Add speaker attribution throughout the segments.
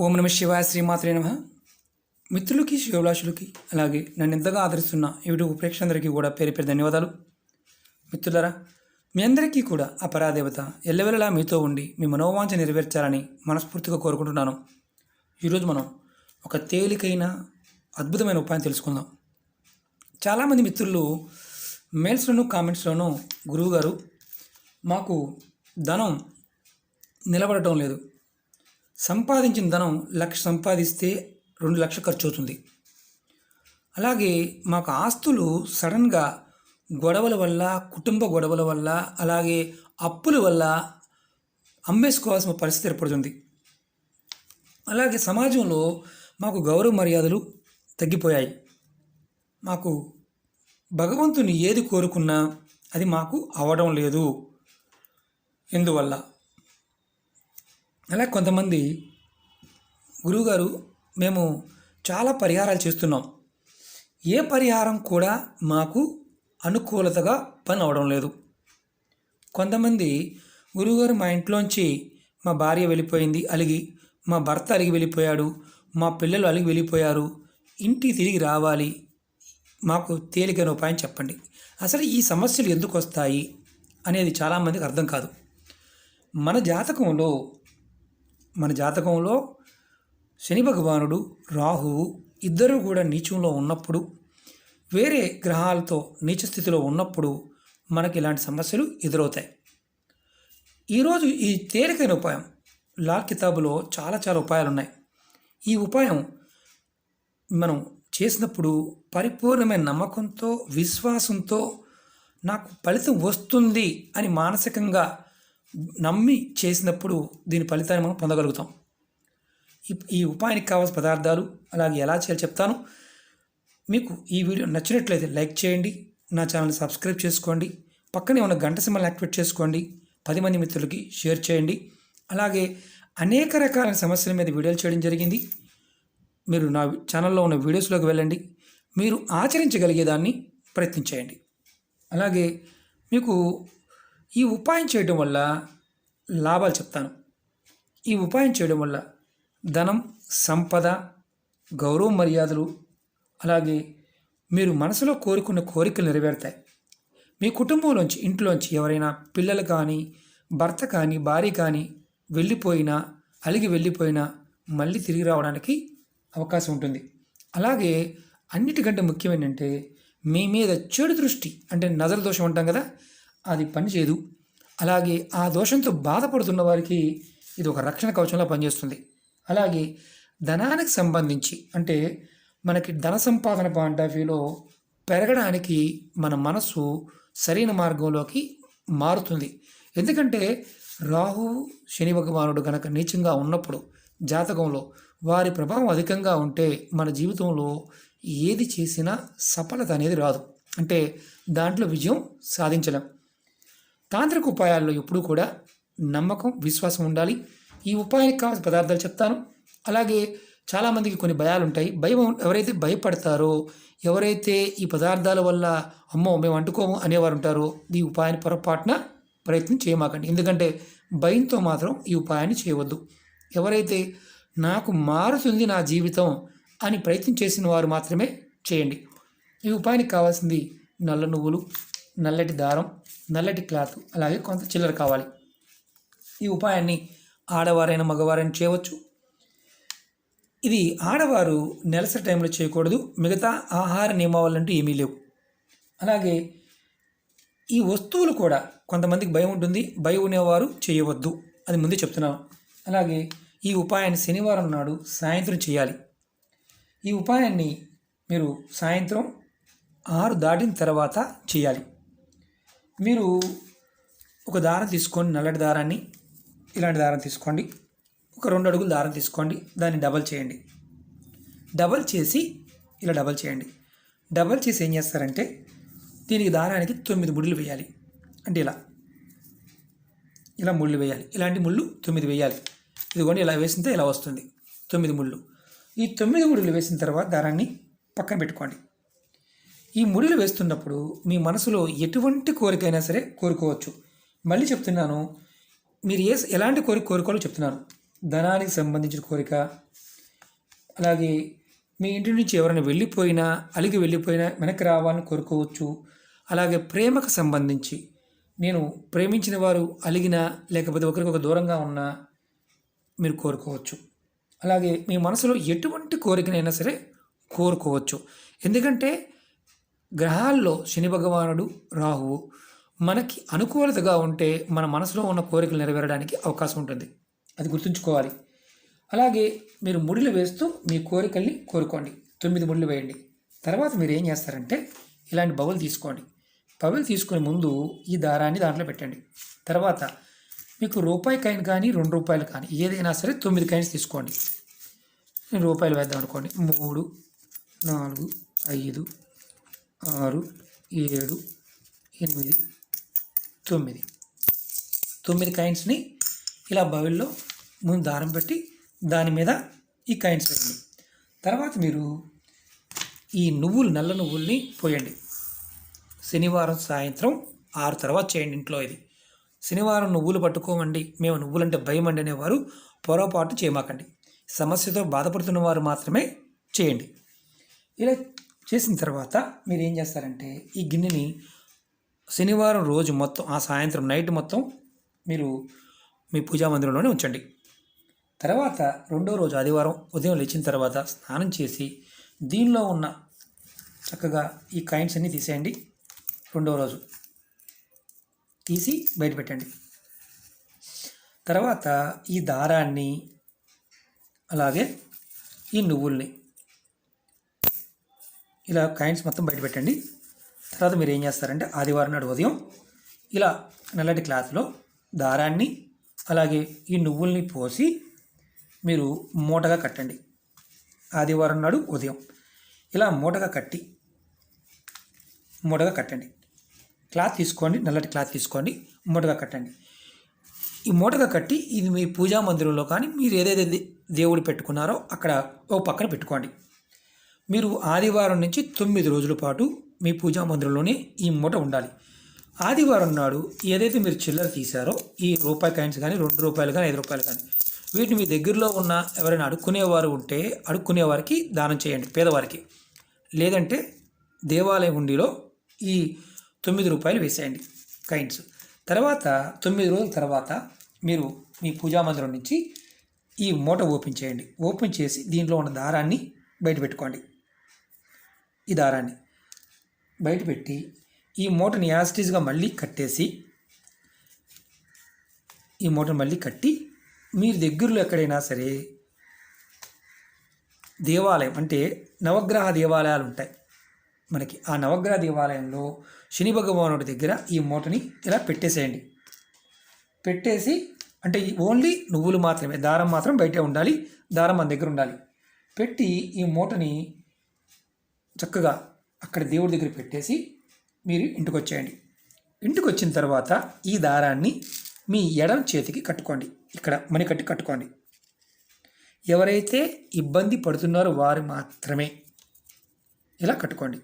Speaker 1: ఓం నమ శివాయ శ్రీమాత్రే నమ. మిత్రులకి శివభిలాషులకి అలాగే నన్ను ఎంతగా ఆదరిస్తున్న యూట్యూబ్ ప్రేక్షకులందరికీ కూడా పేరు పేరు ధన్యవాదాలు. మిత్రులరా మీ అందరికీ కూడా అపరాదేవత ఎల్లవెల్లలా మీతో ఉండి మీ మనోవాంఛ నెరవేర్చాలని మనస్ఫూర్తిగా కోరుకుంటున్నాను. ఈరోజు మనం ఒక తేలికైన అద్భుతమైన ఉపాయం తెలుసుకుందాం. చాలామంది మిత్రులు మెయిల్స్లోను కామెంట్స్లోనూ గురువుగారు మాకు ధనం నిలబడటం లేదు. సంపాదించిన ధనం లక్ష సంపాదిస్తే రెండు లక్షలు ఖర్చు అవుతుంది అలాగే మాకు ఆస్తులు సడన్గా గొడవల వల్ల కుటుంబ గొడవల వల్ల అలాగే అప్పుల వల్ల అమ్మేసుకోవాల్సిన పరిస్థితి ఏర్పడుతుంది. అలాగే సమాజంలో మాకు గౌరవ మర్యాదలు తగ్గిపోయాయి. మాకు భగవంతుని ఏది కోరుకున్నా అది మాకు అవడం లేదు. ఎందువల్ల? అలా కొంతమంది గురువుగారు మేము చాలా పరిహారాలు చేస్తున్నాం. ఏ పరిహారం కూడా మాకు అనుకూలతగా పని అవడం లేదు. కొంతమంది గురువుగారు మా ఇంట్లోంచి మా భార్య వెళ్ళిపోయింది అలిగి మా భర్త అలిగి వెళ్ళిపోయాడు మా పిల్లలు అలిగి వెళ్ళిపోయారు ఇంటికి తిరిగి రావాలి. మాకు తేలికైన ఉపాయం చెప్పండి. అసలు ఈ సమస్యలు ఎందుకు వస్తాయి అనేది చాలామందికి అర్థం కాదు. మన జాతకంలో మన జాతకంలో శని భగవానుడు రాహువు ఇద్దరు కూడా నీచంలో ఉన్నప్పుడు వేరే గ్రహాలతో నీచ స్థితిలో ఉన్నప్పుడు మనకి ఇలాంటి సమస్యలు ఎదురవుతాయి. ఈరోజు ఈ తేలికైన ఉపాయం లాల్ కితాబులో చాలా చాలా ఉపాయాలు ఉన్నాయి ఈ ఉపాయం మనం చేసినప్పుడు పరిపూర్ణమైన నమ్మకంతో విశ్వాసంతో నాకు ఫలితం వస్తుంది అని మానసికంగా నమ్మి చేసినప్పుడు దీని ఫలితాన్ని మనం పొందగలుగుతాం. ఈ- ఈ ఉపాయానికి కావాల్సిన పదార్థాలు అలాగే ఎలా చేయాలో చెప్తాను. మీకు ఈ వీడియో నచ్చినట్లయితే లైక్ చేయండి నా ఛానల్ని సబ్స్క్రైబ్ చేసుకోండి పక్కనే ఉన్న గంట సింబల్ యాక్టివేట్ చేసుకోండి పది మంది మిత్రులకి షేర్ చేయండి. అలాగే అనేక రకాల సమస్యల మీద వీడియోలు చేయడం జరిగింది. మీరు నా ఛానల్లో ఉన్న వీడియోస్లోకి వెళ్ళండి. మీరు ఆచరించగలిగేదాన్ని ప్రయత్నించేయండి. అలాగే మీకు ఈ ఉపాయం చేయడం వల్ల లాభాలు చెప్తాను. ఈ ఉపాయం చేయడం వల్ల ధనం సంపద గౌరవ మర్యాదలు అలాగే మీరు మనసులో కోరుకున్న కోరికలు నెరవేరుతాయి. మీ కుటుంబంలోంచి ఇంట్లోంచి ఎవరైనా పిల్లలు కానీ భర్త కానీ భార్య కానీ వెళ్ళిపోయినా అలిగి వెళ్ళిపోయినా మళ్ళీ తిరిగి రావడానికి అవకాశం ఉంటుంది. అలాగే అన్నిటికంటే ముఖ్యం ఏంటంటే మీ మీద చెడు దృష్టి అంటే నజర దోషం అంటాం కదా అది పనిచేయదు అలాగే ఆ దోషంతో బాధపడుతున్న వారికి ఇది ఒక రక్షణ కవచంలా పనిచేస్తుంది. అలాగే ధనానికి సంబంధించి అంటే మనకి ధన సంపాదన పాయింట్ ఆఫ్ వ్యూలో పెరగడానికి మన మనస్సు సరైన మార్గంలోకి మారుతుంది. ఎందుకంటే రాహు శని భగవానుడు కనుక నీచంగా ఉన్నప్పుడు జాతకంలో వారి ప్రభావం అధికంగా ఉంటే మన జీవితంలో ఏది చేసినా సఫలత అనేది రాదు. అంటే దాంట్లో విజయం సాధించలేం. తాంత్రిక ఉపాయాల్లో ఎప్పుడూ కూడా నమ్మకం విశ్వాసం ఉండాలి. ఈ ఉపాయానికి కావాల్సిన పదార్థాలు చెప్తాను. అలాగే చాలామందికి కొన్ని భయాలు ఉంటాయి. భయం ఎవరైతే భయపడతారో ఎవరైతే ఈ పదార్థాల వల్ల అమ్మో మేము అంటుకోము అనేవారు ఉంటారో ఈ ఉపాయాన్ని పొరపాటున ప్రయత్నం చేయమాకండి. ఎందుకంటే భయంతో మాత్రం ఈ ఉపాయాన్ని చేయవద్దు. ఎవరైతే నాకు మారుతుంది నా జీవితం అని ప్రయత్నం చేసిన వారు మాత్రమే చేయండి. ఈ ఉపాయానికి కావాల్సింది నల్ల నువ్వులు నల్లటి దారం నల్లటి క్లాత్ అలాగే కొంత చిల్లర కావాలి. ఈ ఉపాయాన్ని ఆడవారైన మగవారైనా చేయవచ్చు. ఇది ఆడవారు నెలసరి టైంలో చేయకూడదు. మిగతా ఆహార నియమావాలంటూ ఏమీ లేవు. అలాగే ఈ వస్తువులు కూడా కొంతమందికి భయం ఉంటుంది. భయం ఉండేవారు చేయవద్దు. అది ముందే చెప్తున్నాను. అలాగే ఈ ఉపాయాన్ని శనివారం నాడు సాయంత్రం చేయాలి. ఈ ఉపాయాన్ని మీరు సాయంత్రం ఆరు దాటిన తర్వాత చేయాలి. మీరు ఒక దారం తీసుకోండి నల్లటి దారాన్ని ఇలాంటి దారం తీసుకోండి. ఒక రెండు అడుగులు దారం తీసుకోండి. దాన్ని డబల్ చేయండి. డబల్ చేసి ఇలా డబల్ చేయండి. డబల్ చేసి ఏం చేస్తారంటే దీనికి దారానికి తొమ్మిది ముళ్ళు వేయాలి. అంటే ఇలా. ఇలా ముళ్ళు వేయాలి. ఇలాంటి ముళ్ళు తొమ్మిది వేయాలి. ఇదిగోండి ఇలా వేసితే ఇలా వస్తుంది. తొమ్మిది ముళ్ళు. ఈ తొమ్మిది ముళ్ళు వేసిన తర్వాత దారాన్ని పక్కన పెట్టుకోండి. ఈ ముడులు వేస్తున్నప్పుడు మీ మనసులో ఎటువంటి కోరికైనా సరే కోరుకోవచ్చు. మళ్ళీ చెప్తున్నాను మీరు ఏ ఎలాంటి కోరిక కోరుకోవాలో చెప్తున్నాను. ధనానికి సంబంధించిన కోరిక అలాగే మీ ఇంటి నుంచి ఎవరైనా వెళ్ళిపోయినా అలిగి వెళ్ళిపోయినా వెనక్కి రావాలని కోరుకోవచ్చు. అలాగే ప్రేమకు సంబంధించి నేను ప్రేమించిన వారు అలిగినా లేకపోతే ఒకరికొక దూరంగా ఉన్నా మీరు కోరుకోవచ్చు. అలాగే మీ మనసులో ఎటువంటి కోరికనైనా సరే కోరుకోవచ్చు. ఎందుకంటే గ్రహాల్లో శని భగవానుడు రాహువు మనకి అనుకూలతగా ఉంటే మన మనసులో ఉన్న కోరికలు నెరవేరడానికి అవకాశం ఉంటుంది. అది గుర్తుంచుకోవాలి. అలాగే మీరు ముడిలు వేస్తూ మీ కోరికల్ని కోరుకోండి. తొమ్మిది ముడులు వేయండి. తర్వాత మీరు ఏం చేస్తారంటే ఇలాంటి బబుల్ తీసుకోండి. బవులు తీసుకునే ముందు ఈ దారాన్ని దాంట్లో పెట్టండి. తర్వాత మీకు రూపాయి కాయిన్ కానీ రెండు రూపాయలు కానీ ఏదైనా సరే తొమ్మిది కాయిన్స్ తీసుకోండి. నేను రూపాయలు వేద్దాం అనుకోండి. మూడు నాలుగు ఐదు ఆరు ఏడు ఎనిమిది తొమ్మిది. తొమ్మిది కాయిన్స్ని ఇలా బౌల్లో ముందు దారం పెట్టి దాని మీద ఈ కాయిన్స్ వేయండి. తర్వాత మీరు ఈ నువ్వులు నల్ల నువ్వుల్ని పోయండి. శనివారం సాయంత్రం ఆరు తర్వాత చేయండి ఇంట్లో ఇది. శనివారం నువ్వులు పట్టుకోమండి. మేము నువ్వులంటే భయం అండి అనేవారు పొరపాటు చేయమాకండి. సమస్యతో బాధపడుతున్న వారు మాత్రమే చేయండి. ఇలా చేసిన తర్వాత మీరు ఏం చేస్తారంటే ఈ గిన్నెని శనివారం రోజు మొత్తం ఆ సాయంత్రం నైట్ మొత్తం మీరు మీ పూజా మందిరంలోనే ఉంచండి. తర్వాత రెండో రోజు ఆదివారం ఉదయం లేచిన తర్వాత స్నానం చేసి దీనిలో ఉన్న చక్కగా ఈ కాయిన్స్ అన్నీ తీసేయండి. రెండో రోజు తీసి బయట పెట్టండి. తర్వాత ఈ దారాన్ని అలాగే ఈ నువ్వుల్ని ఇలా కాయిన్స్ మొత్తం బయట పెట్టండి. తర్వాత మీరు ఏం చేస్తారంటే ఆదివారం నాడు ఉదయం ఇలా నల్లటి క్లాత్లో దారాన్ని అలాగే ఈ నువ్వుల్ని పోసి మీరు మూటగా కట్టండి. ఆదివారం నాడు ఉదయం ఇలా మూటగా కట్టి మూటగా కట్టండి. క్లాత్ తీసుకోండి నల్లటి క్లాత్ తీసుకోండి మూటగా కట్టండి. ఈ మూటగా కట్టి ఇది మీ పూజా మందిరంలో కానీ మీరు ఏదైతే దేవుడు పెట్టుకున్నారో అక్కడ ఓ పక్కన పెట్టుకోండి. మీరు ఆదివారం నుంచి తొమ్మిది రోజుల పాటు మీ పూజా మందిరంలోనే ఈ మూట ఉండాలి. ఆదివారం నాడు ఏదైతే మీరు చిల్లర తీశారో ఈ రూపాయి కాయిన్స్ కానీ రెండు రూపాయలు కానీ ఐదు రూపాయలు కానీ వీటిని మీ దగ్గరలో ఉన్న ఎవరైనా అడుక్కునేవారు ఉంటే అడుక్కునేవారికి దానం చేయండి పేదవారికి. లేదంటే దేవాలయం హుండీలో ఈ తొమ్మిది రూపాయలు వేసేయండి కైండ్స్ తర్వాత తొమ్మిది రోజుల తర్వాత మీరు మీ పూజా మందిరం నుంచి ఈ మూట ఓపెన్ చేయండి. ఓపెన్ చేసి దీంట్లో ఉన్న దారాన్ని బయట పెట్టుకోండి. ఈ దారాన్ని బయట పెట్టి ఈ మూటని యాస్టీస్గా మళ్ళీ కట్టేసి ఈ మూటను మళ్ళీ కట్టి మీరు దగ్గరలో ఎక్కడైనా సరే దేవాలయం అంటే నవగ్రహ దేవాలయాలు ఉంటాయి. మనకి ఆ నవగ్రహ దేవాలయంలో శని భగవానుడి దగ్గర ఈ మూటని ఇలా పెట్టేసేయండి. పెట్టేసి అంటే ఈ ఓన్లీ నువ్వులు మాత్రమే దారం మాత్రం బయటే ఉండాలి దారం మన దగ్గర ఉండాలి. పెట్టి ఈ మూటని చక్కగా అక్కడ దేవుడి దగ్గర పెట్టేసి మీరు ఇంటికి వచ్చేయండి ఇంటికి వచ్చిన తర్వాత ఈ దారాన్ని మీ ఎడం చేతికి కట్టుకోండి. ఇక్కడ మణికట్టి కట్టుకోండి. ఎవరైతే ఇబ్బంది పడుతున్నారో వారు మాత్రమే ఇలా కట్టుకోండి.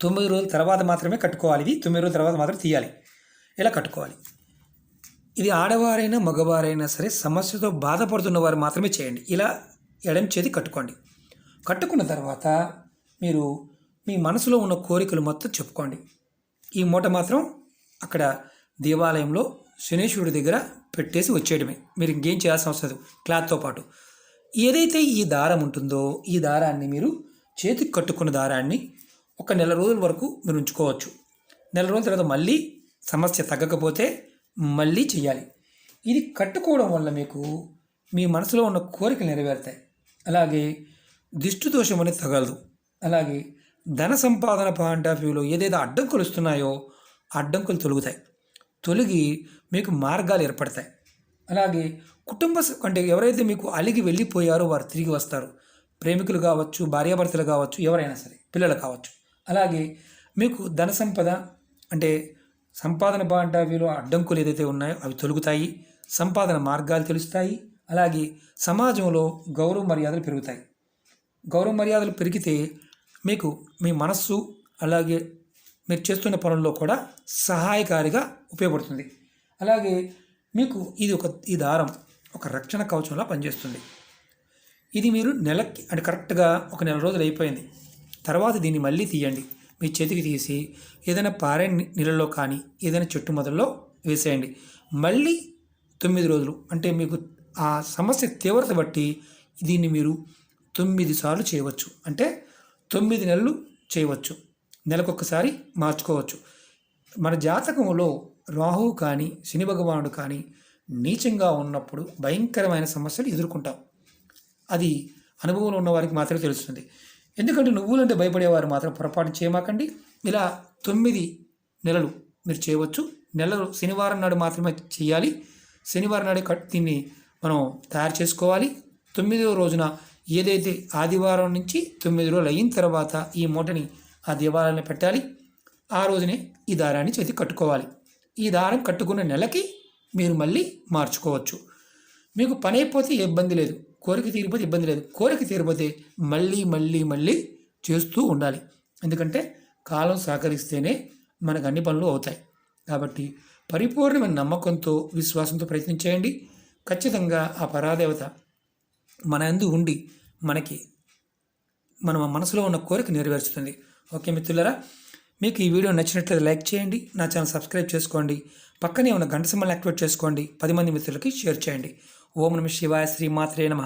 Speaker 1: తొమ్మిది రోజుల తర్వాత మాత్రమే కట్టుకోవాలి. ఇది తొమ్మిది రోజుల తర్వాత మాత్రం తీయాలి. ఇలా కట్టుకోవాలి. ఇది ఆడవారైనా మగవారైనా సరే సమస్యతో బాధపడుతున్న వారు మాత్రమే చేయండి. ఇలా ఎడం చేతి కట్టుకోండి. కట్టుకున్న తర్వాత మీరు మీ మనసులో ఉన్న కోరికలు మొత్తం చెప్పుకోండి. ఈ మూట మాత్రం అక్కడ దేవాలయంలో శనేశ్వరుడి దగ్గర పెట్టేసి వచ్చేయడమే. మీరు ఇంకేం చేయాల్సిన అవసరం లేదు. క్లాత్తో పాటు. ఏదైతే ఈ దారం ఉంటుందో ఈ దారాన్ని మీరు చేతికి కట్టుకున్న దారాన్ని ఒక నెల రోజుల వరకు మీరు ఉంచుకోవచ్చు. నెల రోజుల తర్వాత మళ్ళీ సమస్య తగ్గకపోతే మళ్ళీ చేయాలి ఇది కట్టుకోవడం వల్ల మీకు మీ మనసులో ఉన్న కోరికలు నెరవేరుతాయి. అలాగే దిష్టి దోషం అనేది తగలదు. అలాగే ధన సంపాదన పాయింట్ ఆఫ్ వ్యూలో ఏదైతే అడ్డంకులు వస్తున్నాయో అడ్డంకులు తొలుగుతాయి. తొలగి మీకు మార్గాలు ఏర్పడతాయి. అలాగే కుటుంబ అంటే ఎవరైతే మీకు అలిగి వెళ్ళిపోయారో వారు తిరిగి వస్తారు. ప్రేమికులు కావచ్చు భార్యాభర్తలు కావచ్చు ఎవరైనా సరే పిల్లలు కావచ్చు. అలాగే మీకు ధన సంపద అంటే సంపాదన పాయింట్ ఆఫ్ వ్యూలో అడ్డంకులు ఏదైతే ఉన్నాయో అవి తొలుగుతాయి. సంపాదన మార్గాలు తెలుస్తాయి. అలాగే సమాజంలో గౌరవ మర్యాదలు పెరుగుతాయి. గౌరవ మర్యాదలు పెరిగితే మీకు మీ మనస్సు అలాగే మీరు చేస్తున్న పనుల్లో కూడా సహాయకారిగా ఉపయోగపడుతుంది. అలాగే మీకు ఇది ఒక ఈ దారం ఒక రక్షణ కవచంలా పనిచేస్తుంది. ఇది మీరు నెలకి అంటే కరెక్ట్గా ఒక నెల రోజులు అయిపోయింది. తర్వాత దీన్ని మళ్ళీ తీయండి. మీ చేతికి తీసి ఏదైనా పారే నీళ్ళలో కానీ ఏదైనా చెట్టు మొదల్లో వేసేయండి. మళ్ళీ తొమ్మిది రోజులు అంటే మీకు ఆ సమస్య తీవ్రత బట్టి దీన్ని మీరు తొమ్మిది సార్లు చేయవచ్చు. అంటే తొమ్మిది నెలలు చేయవచ్చు. నెలకొకసారి మార్చుకోవచ్చు. మన జాతకంలో రాహువు కానీ శని భగవానుడు కానీ నీచంగా ఉన్నప్పుడు భయంకరమైన సమస్యలు ఎదుర్కొంటాం. అది అనుభవంలో ఉన్న వారికి మాత్రమే తెలుస్తుంది. ఎందుకంటే నువ్వులంటే భయపడేవారు మాత్రం పొరపాటు చేయమాకండి. ఇలా తొమ్మిది నెలలు మీరు చేయవచ్చు. నెలలు శనివారం నాడు మాత్రమే చేయాలి. శనివారం నాడు దీన్ని మనం తయారు చేసుకోవాలి. తొమ్మిదవ రోజున ఏదైతే ఆదివారం నుంచి తొమ్మిది రోజులు అయిన తర్వాత ఈ మూటని ఆ దేవాలయంలో పెట్టాలి ఆ రోజునే ఈ దారాన్ని చేతి కట్టుకోవాలి. ఈ దారం కట్టుకున్న నెలకి మీరు మళ్ళీ మార్చుకోవచ్చు. మీకు పని అయిపోతే ఇబ్బంది లేదు కోరిక తీరిపోతే ఇబ్బంది లేదు. కోరిక తీరిపోతే మళ్ళీ మళ్ళీ మళ్ళీ చేస్తూ ఉండాలి. ఎందుకంటే కాలం సహకరిస్తేనే మనకు అన్ని పనులు అవుతాయి. కాబట్టి పరిపూర్ణమైన నమ్మకంతో విశ్వాసంతో ప్రయత్నం చేయండి. ఖచ్చితంగా ఆ పరాదేవత మన అందు ఉండి మనకి మన మనసులో ఉన్న కోరిక నెరవేర్చుతుంది ఓకే మిత్రులరా? మీకు ఈ వీడియో నచ్చినట్లయితే లైక్ చేయండి నా ఛానల్ సబ్స్క్రైబ్ చేసుకోండి పక్కనే ఉన్న గంట సింబల్ యాక్టివేట్ చేసుకోండి పది మంది మిత్రులకి షేర్ చేయండి. ఓం నమ శివాయ శ్రీ మాత్రే నమ.